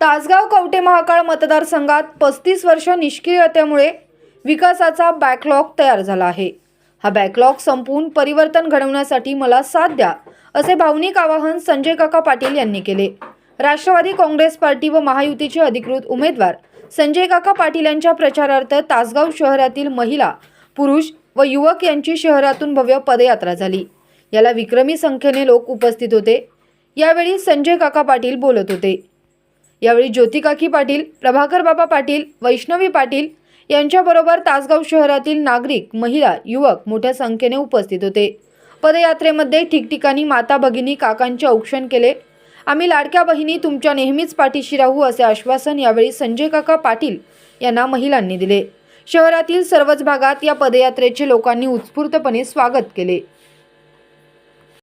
तासगाव कवटे महाकाळ मतदारसंघात पस्तीस वर्ष निष्क्रियतेमुळे विकासाचा बॅकलॉग तयार झाला आहे. हा बॅकलॉग संपवून परिवर्तन घडवण्यासाठी मला साथ द्या असे भावनिक आवाहन संजय काका पाटील यांनी केले. राष्ट्रवादी काँग्रेस पार्टी व महायुतीचे अधिकृत उमेदवार संजय काका पाटील यांच्या प्रचारार्थ तासगाव शहरातील महिला पुरुष व युवक यांची शहरातून भव्य पदयात्रा झाली. याला विक्रमी संख्येने लोक उपस्थित होते. यावेळी संजय काका पाटील बोलत होते. यावेळी ज्योतिकाकी पाटील प्रभाकर बाबा पाटील वैष्णवी पाटील यांच्याबरोबर तासगाव शहरातील नागरिक महिला युवक मोठ्या संख्येने उपस्थित होते. पदयात्रेमध्ये ठिकठिकाणी माता भगिनी काकांचे औक्षण केले. आम्ही लाडक्या बहिणी तुमच्या नेहमीच पाठीशी राहू असे आश्वासन यावेळी संजय काका पाटील यांना महिलांनी दिले. शहरातील सर्वच भागात या पदयात्रेचे लोकांनी उत्स्फूर्तपणे स्वागत केले.